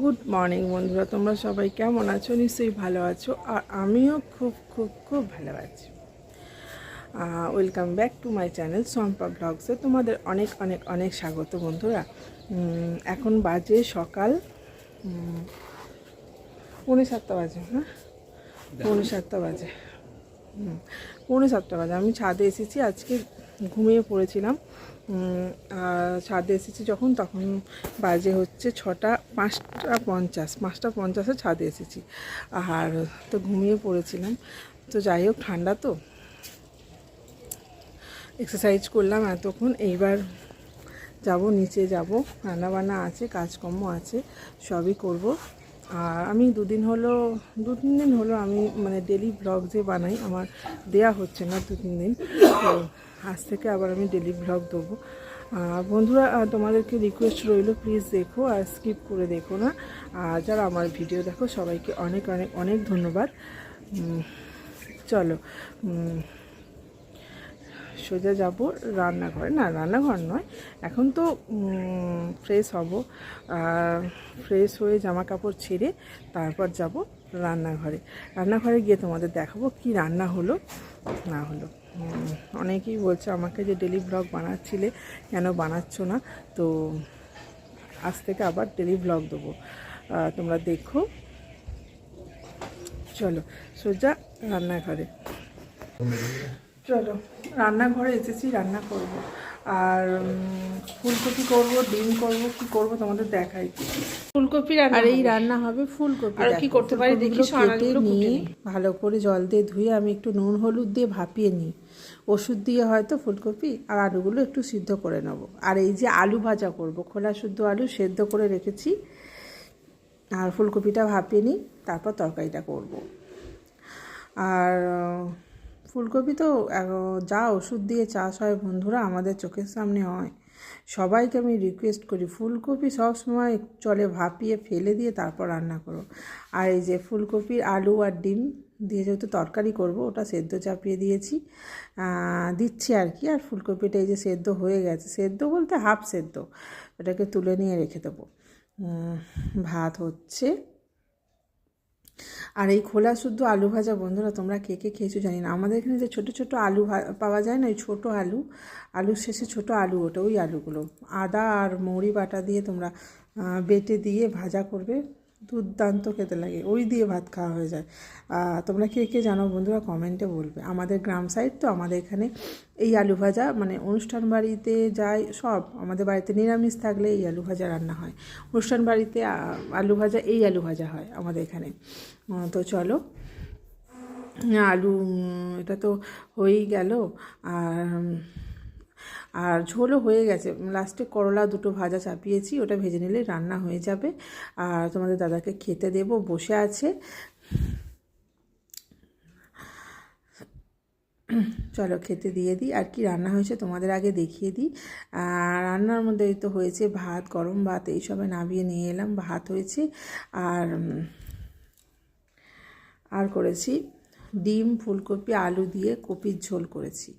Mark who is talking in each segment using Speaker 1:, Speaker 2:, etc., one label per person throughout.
Speaker 1: Good morning বন্ধুরা। তোমরা সবাই কেমন আছো? নিশ্চয়ই ভালো আছো। আর আমিও খুব খুব খুব ভালো আছি। Welcome back to my channel Sampa ব্লগসে তোমাদের অনেক অনেক অনেক স্বাগত বন্ধুরা। এখন বাজে সকাল পৌনে সাতটা বাজে হ্যাঁ পৌনে সাতটা বাজে। হুম, পৌনে সাতটা বাজে। আমি ছাদে এসেছি আজকে ঘুমিয়ে পড়েছিলাম। ছাদে এসেছি যখন, তখন বাজে হচ্ছে ছটা পাঁচটা পঞ্চাশ, পাঁচটা পঞ্চাশে ছাদে এসেছি। আর তো ঘুমিয়ে পড়েছিলাম। তো যাই হোক, ঠান্ডা তো। এক্সারসাইজ করলাম এতক্ষণ। এইবার যাব, নিচে যাব। রান্নাবান্না আছে, কাজকর্ম আছে, সবই করব। আর আমি দুদিন হলো দু তিন দিন হলো আমি মানে ডেলি ব্লগ যে বানাই, আমার দেয়া হচ্ছে না দু তিন দিন। তো আজ থেকে আবার আমি ডেলি ব্লগ দেবো। বন্ধুরা তোমাদেরকে রিকোয়েস্ট রইল প্লিজ দেখো আর স্কিপ করে দেখো না। আর যারা আমার ভিডিও দেখো, সবাইকে অনেক অনেক অনেক ধন্যবাদ। চলো সোজা যাব রান্নাঘরে। না, রান্নাঘর নয়, এখন তো ফ্রেশ হব। ফ্রেশ হয়ে জামা কাপড় ছেড়ে তারপর যাব রান্নাঘরে। রান্নাঘরে গিয়ে তোমাদের দেখাবো কি রান্না হলো, না হলো। অনেকেই বলছে আমাকে যে ডেলি ব্লগ বানাচ্ছিলে কেন বানাচ্ছ না? তো আজ থেকে আবার ডেলি ব্লগ দেবো। তোমরা দেখো। চলো সোজা রান্নাঘরে। চলো রান্নাঘরে এসেছি রান্না করব। আর ফুলকপি করব ডিম করব কি করব তোমাদের দেখাই। ফুলকপি আর এই রান্না হবে ফুলকপি।
Speaker 2: আর কি করতে পারি দেখি,
Speaker 1: কেটে নিয়ে ভালো করে জল দিয়ে ধুয়ে আমি একটু নুন হলুদ দিয়ে ভাপিয়ে নিই। ওষুধ দিয়ে হয়তো ফুলকপি আর আলুগুলো একটু সিদ্ধ করে নেব। আর এই যে আলু ভাজা করব খোলা শুদ্ধ আলু সেদ্ধ করে রেখেছি। আর ফুলকপিটা ভাপিয়ে নিই তারপর তরকারিটা করব। আর ফুলকপি তো যা ওষুধ দিয়ে চাষ হয় বন্ধুরা, আমাদের চোখের সামনে হয়। সবাইকে আমি রিকোয়েস্ট করি, ফুলকপি সব সময় চলে ভাপিয়ে ফেলে দিয়ে তারপর রান্না করো। আর এই যে ফুলকপির আলু আর ডিম দিয়ে যেহেতু তরকারি করব, ওটা সেদ্ধ চাপিয়ে দিয়েছি। দিচ্ছি আর কি, আর ফুলকপিটা এই যে সেদ্ধ হয়ে গেছে। সেদ্ধ বলতে হাফ সেদ্ধ এটাকে তুলে নিয়ে রেখে দেবো। ভাত হচ্ছে আর এই খোলা শুদ্ধ আলু ভাজা, বন্ধুরা তোমরা কে কে খেয়েছো জানি না। আমাদের এখানে যে ছোটো ছোটো আলু পাওয়া যায় না, ওই ছোটো আলু, আলুর শেষে ছোটো আলু ওটা, ওই আলুগুলো। আদা আর মৌরি বাটা দিয়ে তোমরা বেটে দিয়ে ভাজা করবে। দুর্দান্ত খেতে লাগে, ওই দিয়ে ভাত খাওয়া হয়ে যায়। তোমরা কে কে জানো বন্ধুরা কমেন্টে বলবে। আমাদের গ্রাম সাইড তো আমাদের এখানে এই আলু ভাজা মানে অনুষ্ঠান বাড়িতে যায় সব। আমাদের বাড়িতে নিরামিষ থাকলে এই আলু ভাজা রান্না হয়। অনুষ্ঠান বাড়িতে আলু ভাজা, এই আলু ভাজা হয় আমাদের এখানে। তো চলো। আলু এটা তো হয়েই গেল। আর আর ঝোলও হয়ে গেছে। লাস্টে করলা দুটো ভাজা চাপিয়েছি, ওটা ভেজে নিলে রান্না হয়ে যাবে। আর তোমাদের দাদাকে খেতে দেব, বসে আছে। চলো খেতে দিয়ে দিই, আর কি রান্না হয়েছে তোমাদের আগে দেখিয়ে দিই। রান্নার মধ্যে তো হয়েছে ভাত, গরম ভাত এইসবে নামিয়ে নিয়ে এলাম, ভাত হয়েছে। আর আর করেছি ডিম, ফুলকপি, আলু দিয়ে কপির ঝোল করেছি।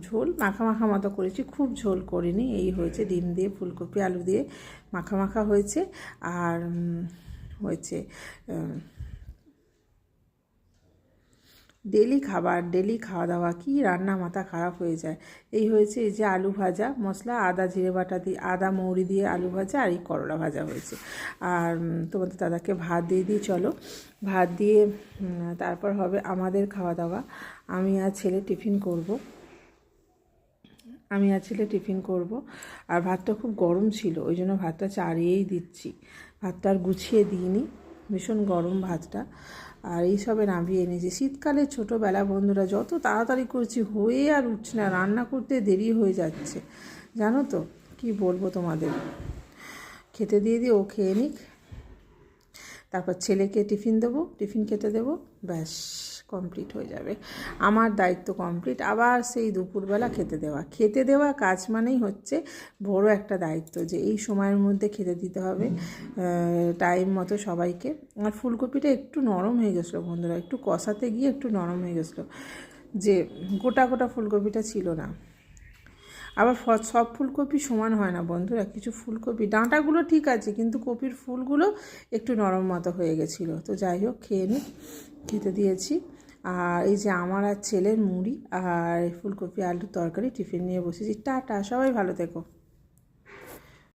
Speaker 1: ঝোল মাখা মাখা মতো করেছি, খুব ঝোল করিনি। এই হয়েছে ডিম দিয়ে, ফুলকপি, আলু দিয়ে মাখা মাখা হয়েছে। আর হয়েছে ডেলি খাবার, ডেলি খাওয়া দাওয়া কি রান্না মাথা খারাপ হয়ে যায়। এই হয়েছে এই যে আলু ভাজা, মশলা, আদা, জিরে বাটা দিয়ে, আদা, মৌরি দিয়ে আলু ভাজা আর এই করলা ভাজা হয়েছে। আর তোমাদের দাদাকে ভাত দিয়ে দিই, চলো। ভাত দিয়ে তারপর হবে আমাদের খাওয়া দাওয়া আমি আর ছেলে টিফিন করব। আমি আর ছেলে টিফিন করব। আর ভাতটা খুব গরম ছিল, ওই জন্য ভাতটা চাড়িয়েই দিচ্ছি। ভাতটা আর গুছিয়ে দিইনি। ভীষণ গরম ভাতটা। আর এইসবে নামিয়ে এনেছি শীতকালে ছোটোবেলা বন্ধুরা যত তাড়াতাড়ি করছি, হয়ে আর উঠছে না। রান্না করতে দেরি হয়ে যাচ্ছে। জানো তো, কি বলব তোমাদের? খেতে দিয়ে দিয়ে ও খেয়ে নিক। তারপর ছেলেকে টিফিন দেবো, টিফিন খেতে দেবো, ব্যাস কমপ্লিট হয়ে যাবে। আমার দায়িত্ব কমপ্লিট আবার সেই দুপুরবেলা খেতে দেওয়া। খেতে দেওয়া কাজ মানেই হচ্ছে বড় একটা দায়িত্ব যে এই সময়ের মধ্যে খেতে দিতে হবে টাইম মতো সবাইকে। আর ফুলকপিটা একটু নরম হয়ে গেছিল বন্ধুরা, একটু কষাতে গিয়ে একটু নরম হয়ে গেছিল। যে গোটা গোটা ফুলকপিটা ছিল না। আবার সব ফুলকপি সমান হয় না বন্ধুরা, কিছু ফুলকপি, ডাঁটাগুলো ঠিক আছে, কিন্তু কপির ফুলগুলো একটু নরম মতো হয়ে গেছিল। তো যাই হোক, খেয়ে নিই খেতে দিয়েছি। আর এই যে আমার আর ছেলের মুড়ি আর ফুলকপি, আলুর তরকারি, টিফিন নিয়ে বসেছি। টাটা, সবাই ভালো থেকো।